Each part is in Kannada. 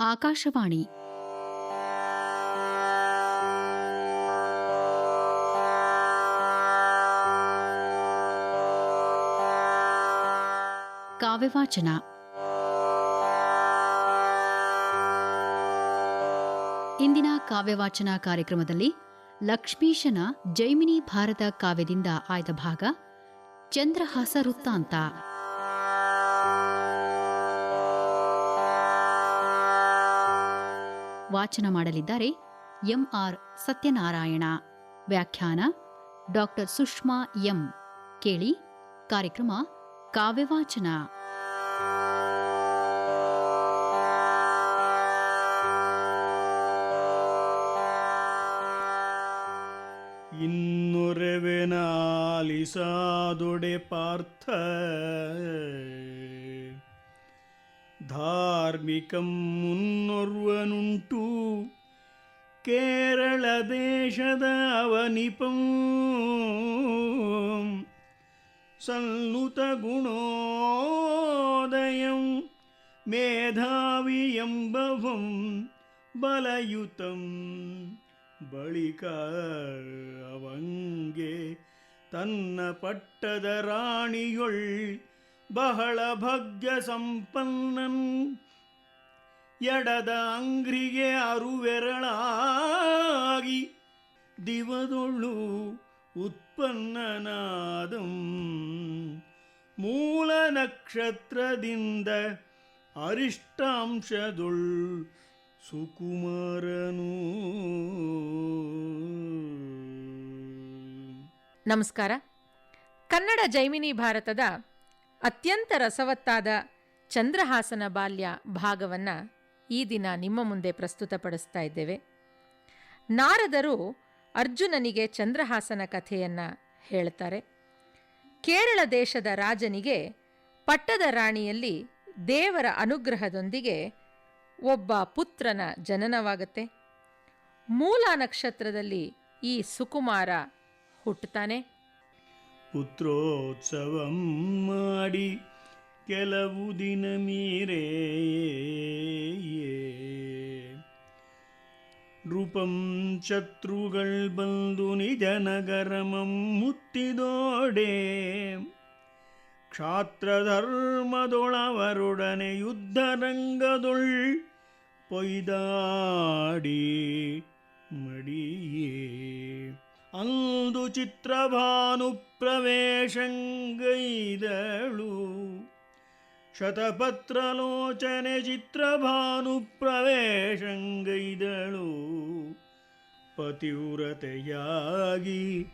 ಆಕಾಶವಾಣಿ. ಕಾವ್ಯವಾಚನ. ಇಂದಿನ ಕಾವ್ಯವಾಚನ ಕಾರ್ಯಕ್ರಮದಲ್ಲಿ ಲಕ್ಷ್ಮೀಶನ ಜೈಮಿನಿ ಭಾರತ ಕಾವ್ಯದಿಂದ ಆಯ್ದ ಭಾಗ ಚಂದ್ರಹಾಸ ವೃತ್ತಾಂತ. ವಾಚನ ಮಾಡಲಿದ್ದಾರೆ. M R Satyanarayana. ವ್ಯಾಖ್ಯಾನ ಡಾಕ್ಟರ್ ಸುಷ್ಮಾ ಎಂ. ಕೇಳಿ ಕಾರ್ಯಕ್ರಮ ಕಾವ್ಯವಾಚನ. ಇನ್ನುರೆವೆನಾಲಿಸಾದೊಡೆ ಪಾರ್ಥ. ಧಾರ್ಮಿಕಂ ಮುನ್ನೊರ್ವನುಂಟು. ಕೇರಳ ದೇಶದ ಅವನಿಪಂ. ಸಲ್ಲುತ ಗುಣೋದಯಂ ಮೇಧಾವಿ ಎಂಬವಂ ಬಲಯುತಂ. ಬಳಿಕ ಅವಂಗೆ ತನ್ನ ಪಟ್ಟದ ರಾಣಿಯೊಳ್ ಬಹಳ ಭಾಗ್ಯ ಸಂಪನ್ನನ್. ಎಡದ ಅಂಗ್ರಿಗೆ ಅರುವೆರಳಾಗಿ ದಿವದೊಳು ಉತ್ಪನ್ನನಾದಂ. ಮೂಲ ನಕ್ಷತ್ರದಿಂದ ಅರಿಷ್ಟಾಂಶದೊಳ್ ಸುಕುಮಾರನು. ನಮಸ್ಕಾರ. ಕನ್ನಡ ಜೈಮಿನಿ ಭಾರತದ ಅತ್ಯಂತ ರಸವತ್ತಾದ ಚಂದ್ರಹಾಸನ ಬಾಲ್ಯ ಭಾಗವನ್ನು ಈ ದಿನ ನಿಮ್ಮ ಮುಂದೆ ಪ್ರಸ್ತುತಪಡಿಸ್ತಾ ಇದ್ದೇವೆ. ನಾರದರು ಅರ್ಜುನನಿಗೆ ಚಂದ್ರಹಾಸನ ಕಥೆಯನ್ನು ಹೇಳ್ತಾರೆ. ಕೇರಳ ದೇಶದ ರಾಜನಿಗೆ ಪಟ್ಟದ ರಾಣಿಯಲ್ಲಿ ದೇವರ ಅನುಗ್ರಹದೊಂದಿಗೆ ಒಬ್ಬ ಪುತ್ರನ ಜನನವಾಗುತ್ತೆ. ಮೂಲ ನಕ್ಷತ್ರದಲ್ಲಿ ಈ ಸುಕುಮಾರ ಹುಟ್ಟುತ್ತಾನೆ ಪುತ್ರೋತ್ಸವಂ ಮಾಡಿ ಕೆಲವು ದಿನ ಮೀರೇ ನೃಪಂ ಶತ್ರುಗಳ್ ಬಂದು ನಿಜ ನಗರಮಂ ಮುತ್ತಿದೋಡೆ ಕ್ಷಾತ್ರಧರ್ಮದೊಳವರೊಡನೆ ಯುದ್ಧರಂಗದೊಳ್ ಪೊಯ್ದಾಡಿ ಮಡಿಯೇ ಅಂದು ಚಿತ್ರಭಾನು ಪ್ರವೇಶಂಗೈದಳು ಶತಪತ್ರಲೋಚನೆ ಚಿತ್ರಭಾನು ಪ್ರವೇಶಂಗೈದಳು ಪತಿವ್ರತೆಯಾಗಿ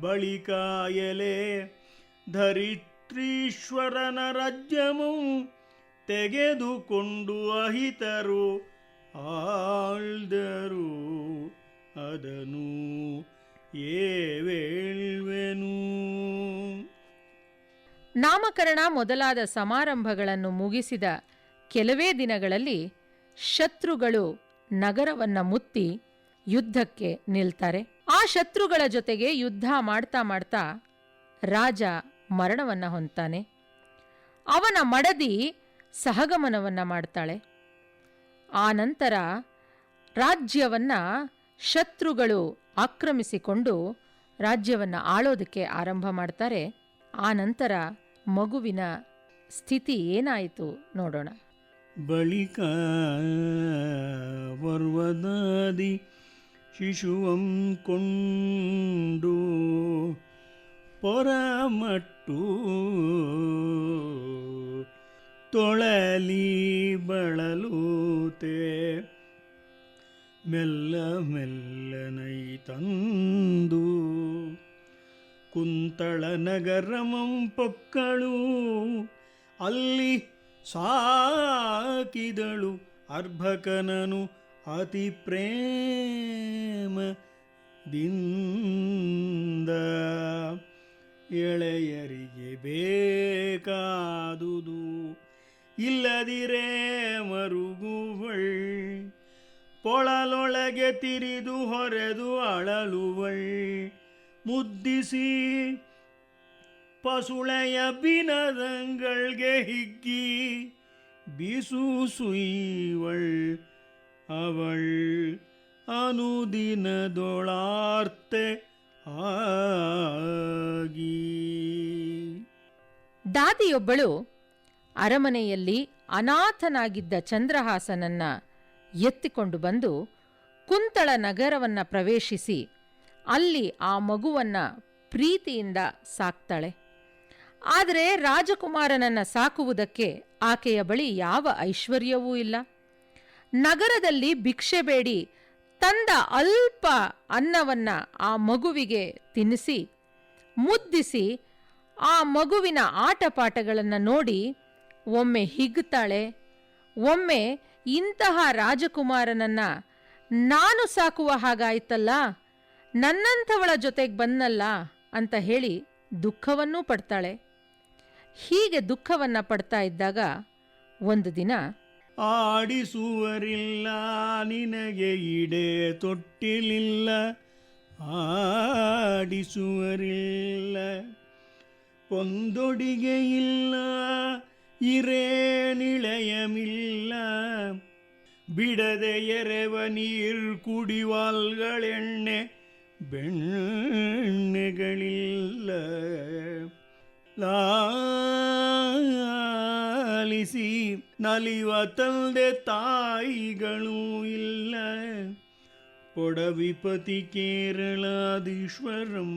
ಬಳಿಕಾಯಲೆ ಧರಿತ್ರೀಶ್ವರನ ರಾಜ್ಯಮು ತೆಗೆದುಕೊಂಡು ಅಹಿತರು ಆಳ್ದರು. ಅದನು ಏವೇಳ್ವೆನು ನಾಮಕರಣ ಮೊದಲಾದ ಸಮಾರಂಭಗಳನ್ನು ಮುಗಿಸಿದ ಕೆಲವೇ ದಿನಗಳಲ್ಲಿ ಶತ್ರುಗಳು ನಗರವನ್ನ ಮುತ್ತಿ ಯುದ್ಧಕ್ಕೆ ನಿಲ್ತಾರೆ. ಆ ಶತ್ರುಗಳ ಜೊತೆಗೆ ಯುದ್ಧ ಮಾಡ್ತಾ ಮಾಡ್ತಾ ರಾಜ ಮರಣವನ್ನ ಹೊಂತಾನೆ ಅವನ ಮಡದಿ ಸಹಗಮನವನ್ನ ಮಾಡ್ತಾಳೆ. ಆ ನಂತರ ರಾಜ್ಯವನ್ನ ಶತ್ರುಗಳು ಆಕ್ರಮಿಸಿಕೊಂಡು ರಾಜ್ಯವನ್ನು ಆಳೋದಕ್ಕೆ ಆರಂಭ ಮಾಡ್ತಾರೆ. ಆ ನಂತರ ಮಗುವಿನ ಸ್ಥಿತಿ ಏನಾಯಿತು ನೋಡೋಣ. ಬಳಿಕ ಪರ್ವದಾದಿ ಶಿಶುವಂ ಕೊಂಡು ಪೊರಮಟ್ಟು ತೊಳಲಿ ಬಳಲೂತೆ. ಮೆಲ್ಲ ಮೆಲ್ಲನೈ ತಂದು ಕುಂತಳ ನಗರಮಂ ಪೊಕ್ಕಳು ಅಲ್ಲಿ ಸಾಕಿದಳು ಅರ್ಭಕನನು ಅತಿ ಪ್ರೇಮ ದಿಂದ. ಎಳೆಯರಿಗೆ ಬೇಕಾದುದು ಇಲ್ಲದಿರೇ ಮರುಗುವಳ್ ಪೊಳಲೊಳಗೆ ತಿರಿದು ಹೊರೆದು ಅಳಲುವಳ್. ಮುದ್ದಿಸಿ ಪಸುಳೆಯ ಬಿನದಂಗಳ್ಗೆ ಹಿಗ್ಗಿ ಬೀಸು ಸುಯಿವಳ್ ಅವಳ್. ಅನುದಿನದೊಳಾರ್ತೆ ಆಗಿ. ದಾದಿಯೊಬ್ಬಳು ಅರಮನೆಯಲ್ಲಿ ಅನಾಥನಾಗಿದ್ದ ಚಂದ್ರಹಾಸನನ್ನ ಎತ್ತಿಕೊಂಡು ಬಂದು ಕುಂತಳ ನಗರವನ್ನ ಪ್ರವೇಶಿಸಿ ಅಲ್ಲಿ ಆ ಮಗುವನ್ನ ಪ್ರೀತಿಯಿಂದ ಸಾಕ್ತಾಳೆ. ಆದರೆ ರಾಜಕುಮಾರನನ್ನ ಸಾಕುವುದಕ್ಕೆ ಆಕೆಯ ಬಳಿ ಯಾವ ಐಶ್ವರ್ಯವೂ ಇಲ್ಲ. ನಗರದಲ್ಲಿ ಭಿಕ್ಷೆ ಬೇಡಿ, ತಂದ ಅಲ್ಪ ಅನ್ನವನ್ನ ಆ ಮಗುವಿಗೆ ತಿನ್ನಿಸಿ, ಮುದ್ದಿಸಿ, ಆ ಮಗುವಿನ ಆಟಪಾಠಗಳನ್ನು ನೋಡಿ ಒಮ್ಮೆ ಹಿಗ್ತಾಳೆ, ಒಮ್ಮೆ ಇಂತಹ ರಾಜಕುಮಾರನನ್ನ ನಾನು ಸಾಕುವ ಹಾಗಾಯ್ತಲ್ಲ? ನನ್ನಂಥವಳ ಜೊತೆಗೆ ಬಂದಲ್ಲ ಅಂತ ಹೇಳಿ ದುಃಖವನ್ನೂ ಪಡ್ತಾಳೆ. ಹೀಗೆ ದುಃಖವನ್ನ ಪಡ್ತಾ ಇದ್ದಾಗ ಒಂದು ದಿನ ಆಡಿಸುವರಿಲ್ಲ, ನಿನಗೆ ಇಡೆ ತೊಟ್ಟಿಲಿಲ್ಲ. ಆಡಿಸುವರಿಲ್ಲ, ಒಂದೊಡಿಗೆ ಇಲ್ಲ ಇರೇನಿಳೆಯಮಿಲ್ಲ ಬಿಡದೆ ಎರೆವ ನೀರ್ ಕುಡಿವಾಲ್ಗಳೆಣ್ಣೆ ಬೆಣ್ಣೆಗಳಿಲ್ಲ ಲಾಲಿಸಿ ನಲಿವ ತಂದೆ ತಾಯಿಗಳೂ ಇಲ್ಲ ಪೊಡವಿಪತಿ ಕೇರಳಾದೀಶ್ವರಂ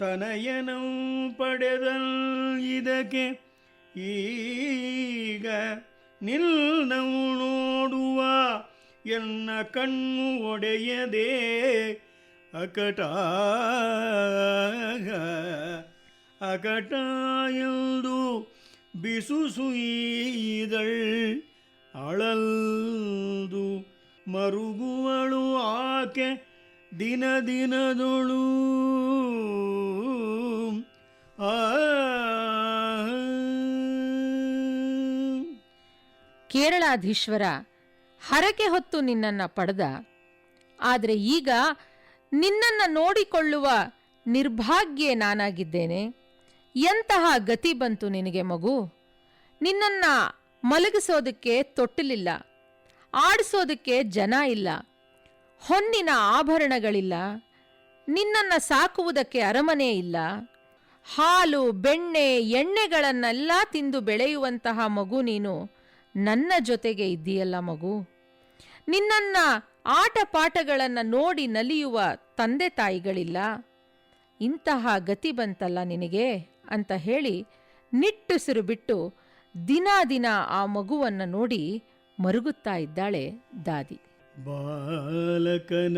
ತನಯನಂ ಪಡೆದಲ್ ಇದಕ್ಕೆ ಈಗ ನಿಲ್ನವು ನೋಡುವ ಎನ್ನ ಕಣ್ಣು ಒಡೆಯದೆ ಅಕಟ ಅಕಟ ಎಂದು ಬಿಸುಸುಯಿದಳ್ ಅಳಲ್ದು ಮರುಗುವಳು ಆಕೆ ದಿನ ದಿನದೊಳು. ಆ ಕೇರಳಾಧೀಶ್ವರ, ಹರಕೆ ಹೊತ್ತು ನಿನ್ನನ್ನು ಪಡೆದ. ಆದರೆ ಈಗ ನಿನ್ನನ್ನು ನೋಡಿಕೊಳ್ಳುವ ನಿರ್ಭಾಗ್ಯೆ ನಾನಾಗಿದ್ದೇನೆ. ಎಂತಹ ಗತಿ ಬಂತು ನಿನಗೆ ಮಗು? ನಿನ್ನನ್ನು ಮಲಗಿಸೋದಕ್ಕೆ ತೊಟ್ಟಿಲಿಲ್ಲ, ಆಡಿಸೋದಕ್ಕೆ ಜನ ಇಲ್ಲ, ಹೊನ್ನಿನ ಆಭರಣಗಳಿಲ್ಲ, ನಿನ್ನನ್ನು ಸಾಕುವುದಕ್ಕೆ ಅರಮನೆ ಇಲ್ಲ, ಹಾಲು, ಬೆಣ್ಣೆ, ಎಣ್ಣೆಗಳನ್ನೆಲ್ಲ ತಿಂದು ಬೆಳೆಯುವಂತಹ ಮಗು ನೀನು. ನನ್ನ ಜೊತೆಗೆ ಇದ್ದೀಯಲ್ಲ ಮಗು? ನಿನ್ನನ್ನ ಆಟ ಪಾಠಗಳನ್ನು ನೋಡಿ ನಲಿಯುವ ತಂದೆ ತಾಯಿಗಳಿಲ್ಲ? ಇಂತಹ ಗತಿ ಬಂತಲ್ಲ ನಿನಗೆ? ಅಂತ ಹೇಳಿ ನಿಟ್ಟುಸಿರು ಬಿಟ್ಟು ದಿನ ದಿನ ಆ ಮಗುವನ್ನು ನೋಡಿ ಮರುಗುತ್ತಾ ಇದ್ದಾಳೆ ದಾದಿ. ಬಾಲಕನ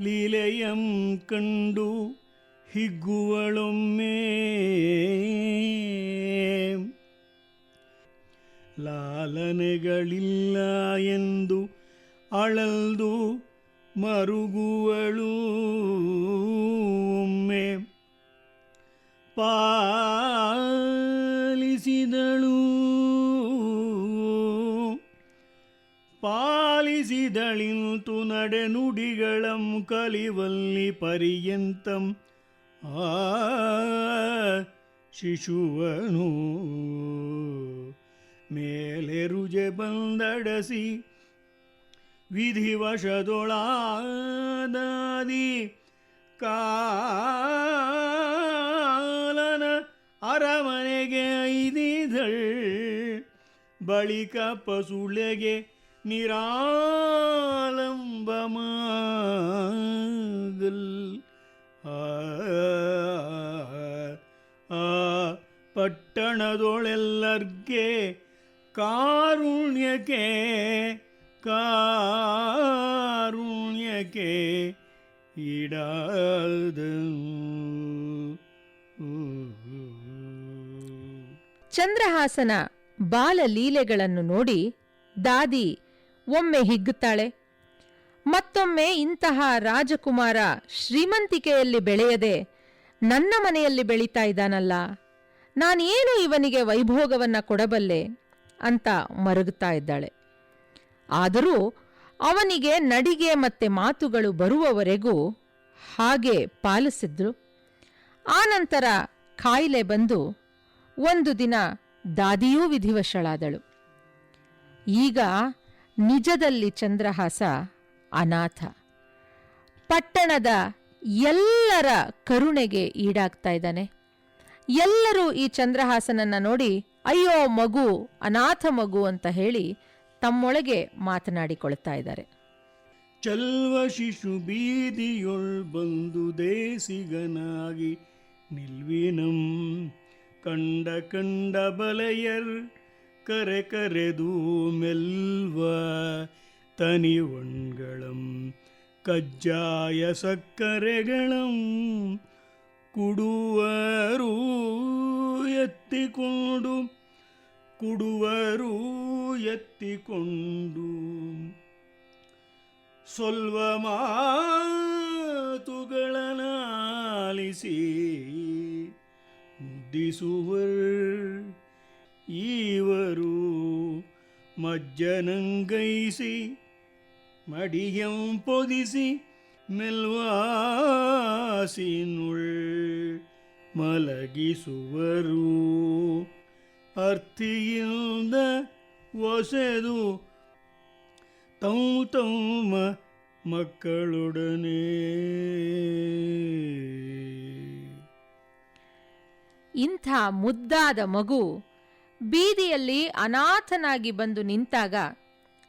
ಲೀಲೆಯಂ ಕಂಡು ಹಿಗ್ಗುವಳೊಮ್ಮೆ ಲಾಲನೆಗಳಿಲ್ಲ ಎಂದು ಅಳಲ್ದು ಮರುಗುವಳು. ಒಮ್ಮೆ ಪಾಲಿಸಿದಳು. ಪಾಲಿಸಿದಳಿಂತು ನಡೆನುಡಿಗಳಂ ಕಲಿವಲ್ಲಿ ಪರ್ಯಂತಂ ಆ ಶಿಶುವನು. ಮೇಲೆ ರುಜೆ ಬಂದಡಸಿ ವಿಧಿವಶದೊಳಾದಿ ಕಾಲನ ಅರಮನೆಗೆ ಐದಿದಳ್ ಬಳಿಕ ಪಸುಳೆಗೆ ನಿರಾಲಂಬಮಾಗಲ್ ಆ ಪಟ್ಟಣದೊಳೆಲ್ಲರ್ಗೆ ಕಾರುಣ್ಯಕ್ಕೆ ಕಾರುಣ್ಯಕ್ಕೆ ಇಡದು ಚಂದ್ರಹಾಸನ ಬಾಲಲೀಲೆಗಳನ್ನು ನೋಡಿ ದಾದಿ ಒಮ್ಮೆ ಹಿಗ್ಗುತ್ತಾಳೆ. ಮತ್ತೊಮ್ಮೆ ಇಂತಹ ರಾಜಕುಮಾರ ಶ್ರೀಮಂತಿಕೆಯಲ್ಲಿ ಬೆಳೆಯದೆ ನನ್ನ ಮನೆಯಲ್ಲಿ ಬೆಳೀತಾ ಇದ್ದಾನಲ್ಲ. ನಾನೇನು ಇವನಿಗೆ ವೈಭೋಗವನ್ನ ಕೊಡಬಲ್ಲೆ? ಅಂತ ಮರುಗುತ್ತಾ ಇದ್ದಾಳೆ. ಆದರೂ ಅವನಿಗೆ ನಡಿಗೆ ಮತ್ತೆ ಮಾತುಗಳು ಬರುವವರೆಗೂ ಹಾಗೆ ಪಾಲಿಸಿದ್ರು. ಆನಂತರ ಕಾಯಿಲೆ ಬಂದು ಒಂದು ದಿನ ದಾದಿಯೂ ವಿಧಿವಶಳಾದಳು. ಈಗ ನಿಜದಲ್ಲಿ ಚಂದ್ರಹಾಸ ಅನಾಥ. ಪಟ್ಟಣದ ಎಲ್ಲರ ಕರುಣೆಗೆ ಈಡಾಗ್ತಾ ಇದ್ದಾನೆ. ಎಲ್ಲರೂ ಈ ಚಂದ್ರಹಾಸನನ್ನ ನೋಡಿ ಅಯ್ಯೋ ಮಗು, ಅನಾಥ ಮಗು ಅಂತ ಹೇಳಿ ತಮ್ಮೊಳಗೆ ಮಾತನಾಡಿಕೊಳ್ತಾ ಇದ್ದಾರೆ. ಚಲ್ವ ಶಿಶು ಬೀದಿಯೊಳ್ ಬಂದು ದೇಸಿಗನಾಗಿ ನಿಲ್ವಿನಂ ಕಂಡ ಕಂಡ ಬಲೆಯರ್ ಕರೆ ಕರೆದು ಮೆಲ್ವ ತನಿ ಒಣ್ಗಳಂ ಕಜ್ಜಾಯ ಸಕ್ಕರೆಗಳಂ ಕುಡುವರು ಎತ್ತಿಕೊಂಡು ಕುಡುವರು ಎತ್ತಿಕೊಂಡು ಸೊಲ್ವ ಮಾತುಗಳನಾಲಿಸಿ ಮುದ್ದಿಸುವರ್ ಈವರು ಮಜ್ಜನಂಗೈಸಿ ಮಡಿಯಂ ಪೊದಿಸಿ ಮೆಲ್ವಾಸಿನುಳ್ ಮಲಗಿಸುವರು. ಅರ್ಥಿಯಿಂದ ಒಸೆದು ತೌ ತಮ್ಮ ಮಕ್ಕಳೊಡನೆ. ಇಂಥ ಮುದ್ದಾದ ಮಗು ಬೀದಿಯಲ್ಲಿ ಅನಾಥನಾಗಿ ಬಂದು ನಿಂತಾಗ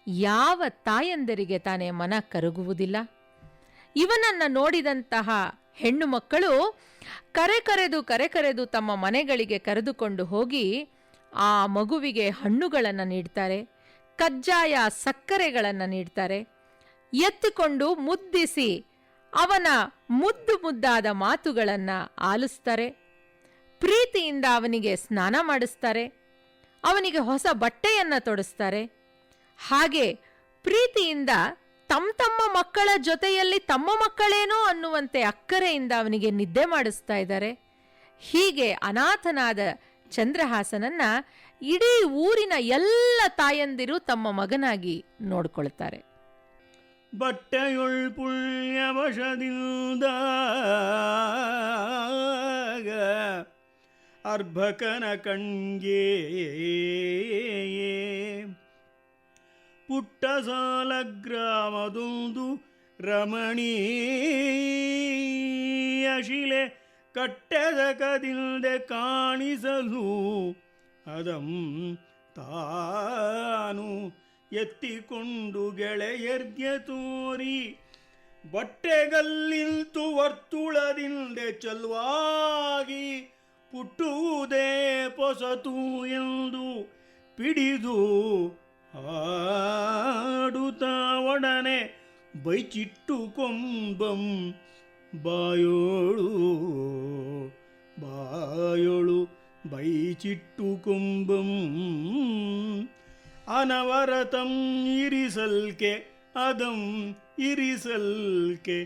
ಯಾವ ತಾಯಂದರಿಗೆ ತಾನೇ ಮನ ಕರಗುವುದಿಲ್ಲ. ಇವನನ್ನ ನೋಡಿದಂತಹ ಹೆಣ್ಣು ಮಕ್ಕಳು ಕರೆ ಕರೆದು ಕರೆ ಕರೆದು ತಮ್ಮ ಮನೆಗಳಿಗೆ ಕರೆದುಕೊಂಡು ಹೋಗಿ ಆ ಮಗುವಿಗೆ ಹಣ್ಣುಗಳನ್ನು ನೀಡ್ತಾರೆ, ಕಜ್ಜಾಯ ಸಕ್ಕರೆಗಳನ್ನು ನೀಡ್ತಾರೆ. ಎತ್ತಿಕೊಂಡು ಮುದ್ದಿಸಿ ಅವನ ಮುದ್ದು ಮುದ್ದಾದ ಮಾತುಗಳನ್ನು ಆಲಿಸ್ತಾರೆ. ಪ್ರೀತಿಯಿಂದ ಅವನಿಗೆ ಸ್ನಾನ ಮಾಡಿಸ್ತಾರೆ. ಅವನಿಗೆ ಹೊಸ ಬಟ್ಟೆಯನ್ನು ತೊಡಿಸ್ತಾರೆ. ಹಾಗೆ ಪ್ರೀತಿಯಿಂದ ತಮ್ಮ ತಮ್ಮ ಮಕ್ಕಳ ಜೊತೆಯಲ್ಲಿ ತಮ್ಮ ಮಕ್ಕಳೇನೋ ಅನ್ನುವಂತೆ ಅಕ್ಕರೆಯಿಂದ ಅವನಿಗೆ ನಿದ್ದೆ ಮಾಡಿಸ್ತಾ ಇದ್ದಾರೆ. ಹೀಗೆ ಅನಾಥನಾದ ಚಂದ್ರಹಾಸನನ್ನ ಇಡೀ ಊರಿನ ಎಲ್ಲ ತಾಯಂದಿರು ತಮ್ಮ ಮಗನಾಗಿ ನೋಡ್ಕೊಳ್ತಾರೆ. ಬಟ್ಟೆಯೊಳ್ ಅರ್ಭಕನ ಕಣ್ಗೆ ಪುಟ್ಟ ಸಾಲ ಗ್ರಾಮದೊಂದು ರಮಣೀಯ ಶಿಲೆ ಕಟ್ಟದ ಕದಿಲ್ದೆ ಕಾಣಿಸಲು ಅದಂ ತಾನು ಎತ್ತಿಕೊಂಡು ಗೆಳೆಯರ್ಗೆ ತೋರಿ ಬಟ್ಟೆಗಲ್ಲಿಂತು ವರ್ತುಳದಿಂದ ಚಲುವಾಗಿ ಪುಟ್ಟುವುದೇ ಪೊಸತು ಎಂದು ಪಿಡಿದು ಆಡುತ್ತಾ ಒಡನೆ ಬೈಚಿಟ್ಟು ಕೊಂಬಂ. ಬಾಯೋಳು ಬಾಯೋಳು ಬೈಚಿಟ್ಟು ಕೊಂಬಂ. ಅನವರತಂ ಇರಿಸಲ್ಕೆ, ಅದಂ ಇರಿಸಲ್ಕೆ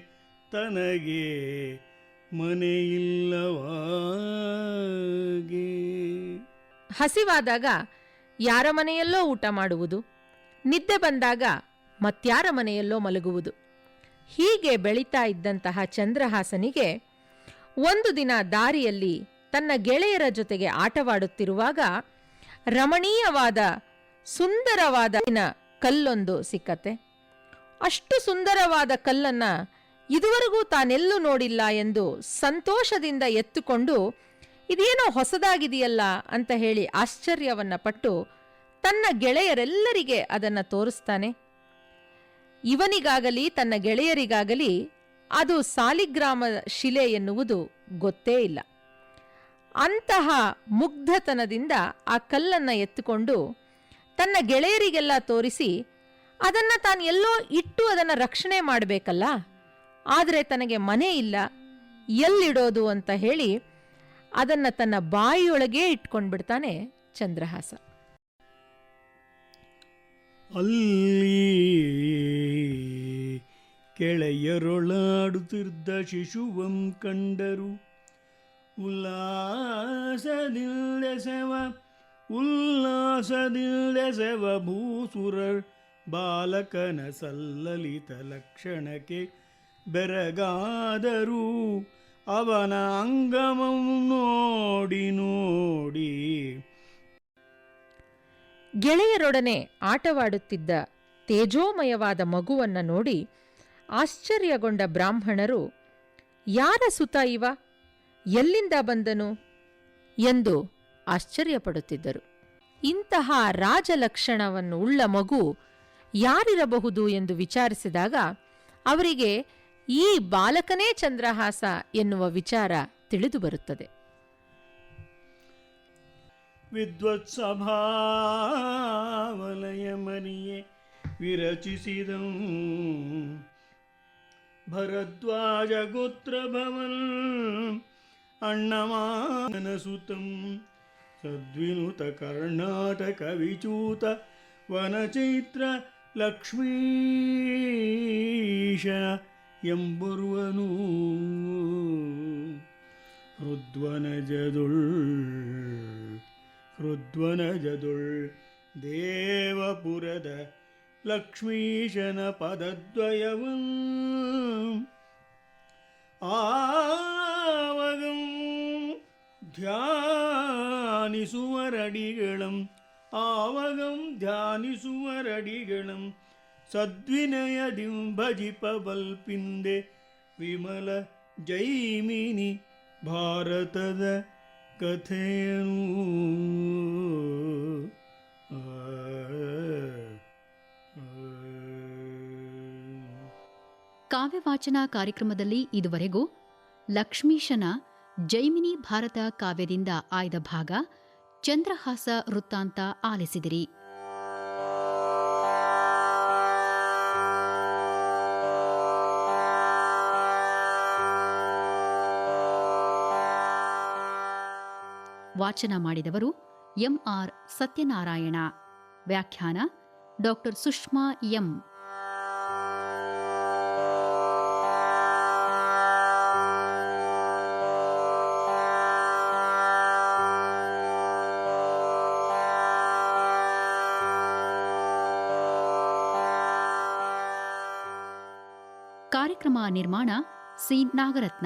ತನಗೆ ಮನೆಯಿಲ್ಲವಾಗೆ. ಹಸಿವಾದಾಗ ಯಾರ ಮನೆಯಲ್ಲೋ ಊಟ ಮಾಡುವುದು, ನಿದ್ದೆ ಬಂದಾಗ ಮತ್ಯಾರ ಮನೆಯಲ್ಲೋ ಮಲಗುವುದು. ಹೀಗೆ ಬೆಳೀತಾ ಇದ್ದಂತಹ ಚಂದ್ರಹಾಸನಿಗೆ ಒಂದು ದಿನ ದಾರಿಯಲ್ಲಿ ತನ್ನ ಗೆಳೆಯರ ಜೊತೆಗೆ ಆಟವಾಡುತ್ತಿರುವಾಗ ರಮಣೀಯವಾದ, ಸುಂದರವಾದ ಕಲ್ಲೊಂದು ಸಿಕ್ಕತ್ತೆ. ಅಷ್ಟು ಸುಂದರವಾದ ಕಲ್ಲನ್ನ ಇದುವರೆಗೂ ತಾನೆಲ್ಲೂ ನೋಡಿಲ್ಲ ಎಂದು ಸಂತೋಷದಿಂದ ಎತ್ತುಕೊಂಡು ಇದೇನೋ ಹೊಸದಾಗಿದೆಯಲ್ಲ ಅಂತ ಹೇಳಿ ಆಶ್ಚರ್ಯವನ್ನ ಪಟ್ಟು ತನ್ನ ಗೆಳೆಯರೆಲ್ಲರಿಗೆ ಅದನ್ನ ತೋರಿಸ್ತಾನೆ. ಇವನಿಗಾಗಲಿ ತನ್ನ ಗೆಳೆಯರಿಗಾಗಲಿ ಅದು ಸಾಲಿಗ್ರಾಮ ಶಿಲೆ ಎನ್ನುವುದು ಗೊತ್ತೇ ಇಲ್ಲ. ಅಂತಹ ಮುಗ್ಧತನದಿಂದ ಆ ಕಲ್ಲನ್ನ ಎತ್ತುಕೊಂಡು ತನ್ನ ಗೆಳೆಯರಿಗೆಲ್ಲ ತೋರಿಸಿ ಅದನ್ನ ತಾನು ಎಲ್ಲೋ ಇಟ್ಟು ಅದನ್ನ ರಕ್ಷಣೆ ಮಾಡಬೇಕಲ್ಲ? ಆದರೆ ತನಗೆ ಮನೆ ಇಲ್ಲ. ಎಲ್ಲಿಡೋದು ಅಂತ ಹೇಳಿ ಅದನ್ನ ತನ್ನ ಬಾಯಿಯೊಳಗೆ ಇಟ್ಕೊಂಡ್ಬಿಡ್ತಾನೆ ಚಂದ್ರಹಾಸ. ಅಲ್ಲಿ ಕೆಳೆಯರೊಳಾಡುತ್ತಿದ್ದ ಶಿಶುವಂ ಕಂಡರು. ಉಲ್ಲಾಸದಿಲ್ಲೆಸವ ಉಲ್ಲಾಸದಿಲ್ಲೆಸವ ಭೂಸುರರ್ ಬಾಲಕನ ಸಲ್ಲಲಿತ ಲಕ್ಷಣಕ್ಕೆ ಬೆರಗಾದರೂ. ಅವನ ಅಂಗಮಂ ನೋಡಿ ನೋಡಿ. ಗೆಳೆಯರೊಡನೆ ಆಟವಾಡುತ್ತಿದ್ದ ತೇಜೋಮಯವಾದ ಮಗುವನ್ನ ನೋಡಿ ಆಶ್ಚರ್ಯಗೊಂಡ ಬ್ರಾಹ್ಮಣರು, ಯಾರ ಸುತ ಇವ? ಎಲ್ಲಿಂದ ಬಂದನು? ಎಂದು ಆಶ್ಚರ್ಯಪಡುತ್ತಿದ್ದರು. ಇಂತಹ ರಾಜಲಕ್ಷಣವನ್ನು ಉಳ್ಳ ಮಗು ಯಾರಿರಬಹುದು ಎಂದು ವಿಚಾರಿಸಿದಾಗ ಅವರಿಗೆ ಈ ಬಾಲಕನೇ ಚಂದ್ರಹಾಸ ಎನ್ನುವ ವಿಚಾರ ತಿಳಿದು ಬರುತ್ತದೆ. ವಿದ್ವತ್ಸಭಾವಲಯ ಮರಿಯೆ ವಿರಚಿಸಿದಂ ಭರದ್ವಾಜ ಗೋತ್ರ ಭವನ್ ಸದ್ವಿನುತ ಕರ್ನಾಟಕ ವಿಚೂತ ವನಚೈತ್ರ ಲಕ್ಷ್ಮೀಶ ಎಂಬುರುವನು ಹೃದ್ವನಜದುಳ್ ಹೃದ್ವನಜದುಳ್ ದೇವಪುರದ ಲಕ್ಷ್ಮೀಶನ ಪದದ್ವಯವಂ ಆವಗಂ ಧ್ಯಾನಿಸುವರಡಿಗಳಂ ಆವಗಂ ಧ್ಯಾನಿಸುವರಡಿಗಳಂ ಸದ್ವಿನಯದಿಂ ಭಜಿಪ ಬಲ್ಪಿಂದೆ ವಿಮಲ ಜೈಮಿನಿ ಭಾರತದ ಕಥೆಯನು. ಕಾವ್ಯವಾಚನ ಕಾರ್ಯಕ್ರಮದಲ್ಲಿ ಇದುವರೆಗೂ ಲಕ್ಷ್ಮೀಶನ ಜೈಮಿನಿ ಭಾರತ ಕಾವ್ಯದಿಂದ ಆಯ್ದ ಭಾಗ ಚಂದ್ರಹಾಸ ವೃತ್ತಾಂತ ಆಲಿಸಿದಿರಿ ವಾಚನ ಮಾಡಿದವರು ಎಂಆರ್ ಸತ್ಯನಾರಾಯಣ. ವ್ಯಾಖ್ಯಾನ ಡಾಕ್ಟರ್ ಸುಷ್ಮಾ ಎಂ. ಕಾರ್ಯಕ್ರಮ ನಿರ್ಮಾಣ ಸಿ ನಾಗರತ್ನ.